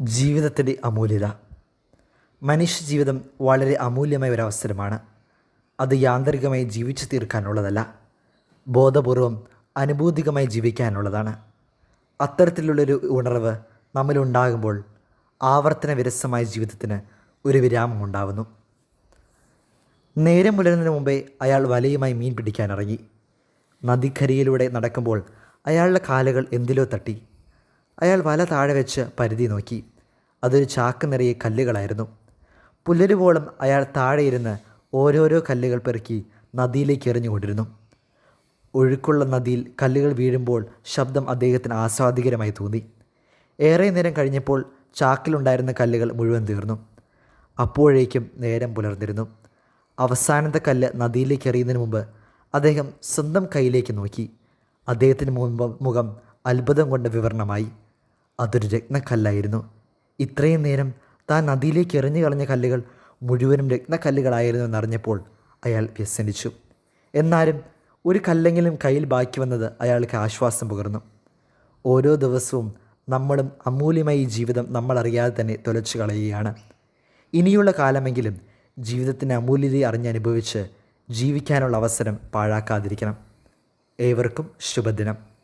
ജീവിതത്തിന്റെ അമൂല്യത. മനുഷ്യ ജീവിതം വളരെ അമൂല്യമായ ഒരു അവസരമാണ്. അത് യാന്ത്രികമായി ജീവിച്ചു തീർക്കാനുള്ളതല്ല. ബോധപൂർവം അനുഭൂതികമായി ജീവിക്കാനുള്ളതാണ്. അത്തരത്തിലുള്ളൊരു ഉണർവ് നമ്മിലുണ്ടാകുമ്പോൾ ആവർത്തന വിരസമായ ജീവിതത്തിന് ഒരു വിരാമം ഉണ്ടാവുന്നു. നേരം പുലരുന്നതിന് മുമ്പേ അയാൾ വലയുമായി മീൻ പിടിക്കാനിറങ്ങി നദിക്കരയിലൂടെ നടക്കുമ്പോൾ അയാളുടെ കാലുകൾ എന്തിലോ തട്ടി. അയാൾ വല താഴെ വെച്ച് പരിധി നോക്കി. അതൊരു ചാക്ക് നിറയെ കല്ലുകളായിരുന്നു. പുല്ലരുവോളം അയാൾ താഴെ ഇരുന്ന് ഓരോരോ കല്ലുകൾ പെറുക്കി നദിയിലേക്ക് എറിഞ്ഞുകൊണ്ടിരുന്നു. ഒഴുക്കുള്ള നദിയിൽ കല്ലുകൾ വീഴുമ്പോൾ ശബ്ദം അദ്ദേഹത്തിന് ആസ്വാദികരമായി തോന്നി. ഏറെ നേരം കഴിഞ്ഞപ്പോൾ ചാക്കിലുണ്ടായിരുന്ന കല്ലുകൾ മുഴുവൻ തീർന്നു. അപ്പോഴേക്കും നേരം പുലർന്നിരുന്നു. അവസാനത്തെ കല്ല് നദിയിലേക്ക് എറിയുന്നതിന് മുമ്പ് അദ്ദേഹം സ്വന്തം കയ്യിലേക്ക് നോക്കി. അദ്ദേഹത്തിന് മുമ്പ് മുഖം അത്ഭുതം കൊണ്ട് വിവരണമായി. അതൊരു രത്നക്കല്ലായിരുന്നു. ഇത്രയും നേരം താൻ നദിയിലേക്ക് എറിഞ്ഞു കളഞ്ഞ കല്ലുകൾ മുഴുവനും രത്നക്കല്ലുകളായിരുന്നു എന്നറിഞ്ഞപ്പോൾ അയാൾ വ്യസനിച്ചു. എന്നാലും ഒരു കല്ലെങ്കിലും കയ്യിൽ ബാക്കി വന്നത് അയാൾക്ക് ആശ്വാസം പകർന്നു. ഓരോ ദിവസവും നമ്മളും അമൂല്യമായി ജീവിതം നമ്മളറിയാതെ തന്നെ തുലച്ചു കളയുകയാണ്. ഇനിയുള്ള കാലമെങ്കിലും ജീവിതത്തിന്റെ അമൂല്യത അറിഞ്ഞനുഭവിച്ച് ജീവിക്കാനുള്ള അവസരം പാഴാക്കാതിരിക്കണം. ഏവർക്കും ശുഭദിനം.